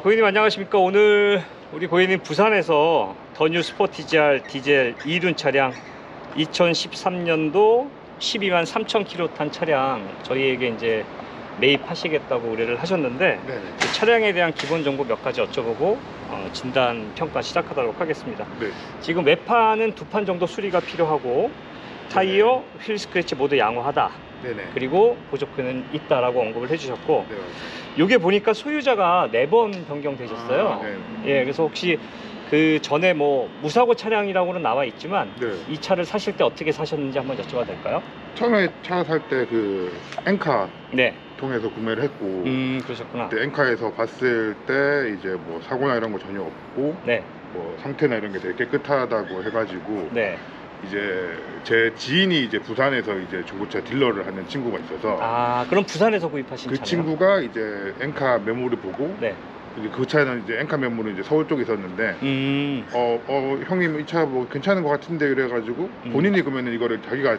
어, 고객님 안녕하십니까. 오늘 우리 고객님 부산에서 더뉴 스포티지R 디젤 2륜 차량 2013년도 12만 3천 킬로 탄 차량 저희에게 이제 매입하시겠다고 의뢰를 하셨는데 네네. 그 차량에 대한 기본 정보 몇 가지 여쭤보고 어, 진단 평가 시작하도록 하겠습니다. 네. 지금 외판은 두 판 정도 수리가 필요하고 타이어, 휠 스크래치 모두 양호하다. 네네. 그리고 보조크는 있다라고 언급을 해주셨고 네. 맞습니다. 요게 보니까 소유자가 네 번 변경되셨어요. 아, 네. 예, 그래서 혹시 그 전에 뭐 무사고 차량이라고는 나와 있지만 네. 이 차를 사실 때 어떻게 사셨는지 한번 여쭤봐도 될까요? 처음에 차 살 때 그 엔카 네. 통해서 구매를 했고 음, 그러셨구나. 그때 엔카에서 봤을 때 이제 뭐 사고나 이런 거 전혀 없고 네, 뭐 상태나 이런 게 되게 깨끗하다고 해가지고 네. 이제 제 지인이 이제 부산에서 이제 중고차 딜러를 하는 친구가 있어서 아, 그럼 부산에서 구입하신 그 차네요? 친구가 이제 엔카 메모를 보고 네. 이제 그 차는 이제 엔카 메모는 이제 서울 쪽에 있었는데 음, 어, 어 형님 이 차 뭐 괜찮은 것 같은데 그래가지고 음. 본인이 그러면은 이거를 자기가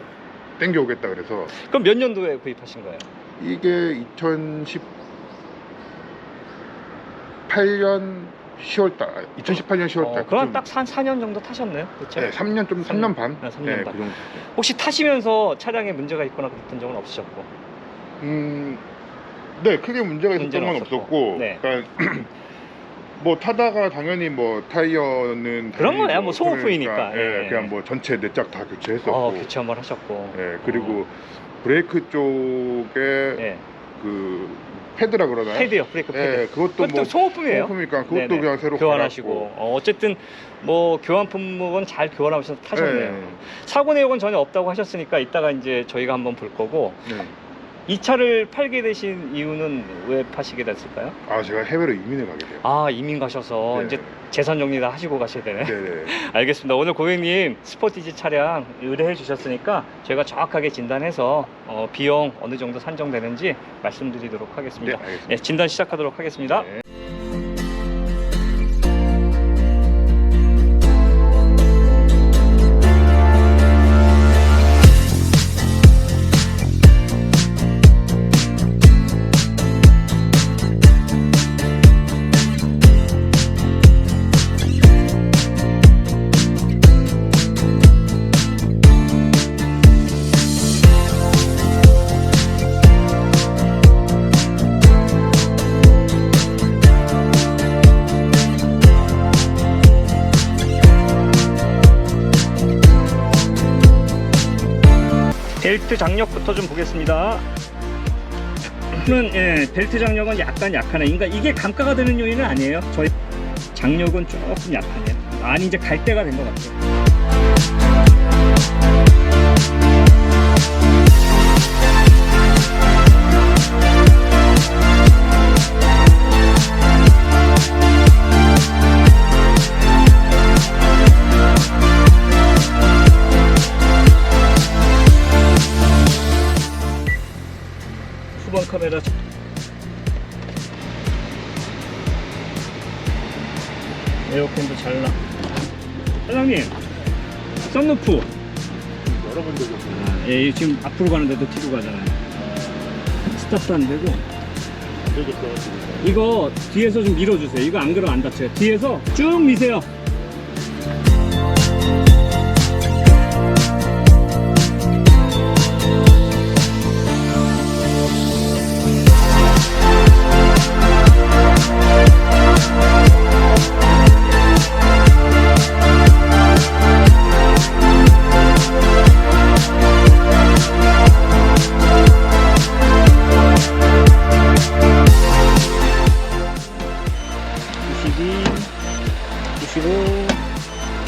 땡겨오겠다 그래서 그럼 몇 년도에 구입하신 거예요? 이게 2018년 10월달 2018년 10월달 어, 그럼 딱 한 4년 정도 타셨네요? 그렇죠? 네, 3년 좀 3년 반? 네, 3년 네, 반. 그 정도. 혹시 타시면서 차량에 문제가 있거나 그랬던 적은 없으셨고? 음, 네, 크게 문제가 있었던 건 없었고. 없었고, 네. 그러니까 뭐 타다가 당연히 뭐 타이어는 그런 거야, 뭐 소모품이니까. 그러니까, 예, 예, 그냥 예. 뭐 전체 네짝다 교체했었고, 어, 교체 한번 하셨고. 예, 그리고 브레이크 쪽에 예. 그 패드라 그러나요? 패드요, 브레이크 패드. 예, 그것도 그것도 뭐 소모품이에요. 소모품이니까 그것도 네네. 그냥 새로 교환하시고. 어, 어쨌든 뭐 교환 품목은 잘 교환하셔서 타셨네요. 예, 사고 내역은 전혀 없다고 하셨으니까 이따가 이제 저희가 한번 볼 거고 네. 이 차를 팔게 되신 이유는 왜 파시게 됐을까요? 아, 제가 해외로 이민을 가게 돼요. 아 이민 가셔서 네. 이제 재산 정리 다 하시고 가셔야 되네. 네, 네. 알겠습니다. 오늘 고객님 스포티지 차량 의뢰해 주셨으니까 제가 정확하게 진단해서 어, 비용 어느 정도 산정되는지 말씀드리도록 네, 하겠습니다. 알겠습니다. 네, 진단 시작하도록 하겠습니다. 네. 벨트 장력부터 좀 보겠습니다. 는 예, 벨트 장력은 약간 약하네. 그러니까 이게 감가가 되는 요인은 아니에요. 저희 장력은 조금 약하네요. 많이 이제 갈 때가 된 것 같아요. 후방 카메라 에어컨도 잘 나. 사장님, 썬루프. 여러 번 적이 없어요. 아, 예, 지금 앞으로 가는데도 뒤로 가잖아요. 스타트 안 되고. 이거 뒤에서 좀 밀어주세요. 이거 안 그러면 안 다쳐요. 뒤에서 쭉 미세요.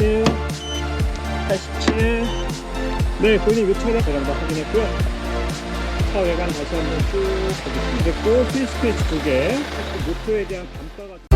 7, 87. 네, 이 차량 제가 한번 확인했고요. 차 외관 다시 한번 쭉 보겠습니다. 됐고, 휠 스페이스 두 개, 모터에 대한 감가가.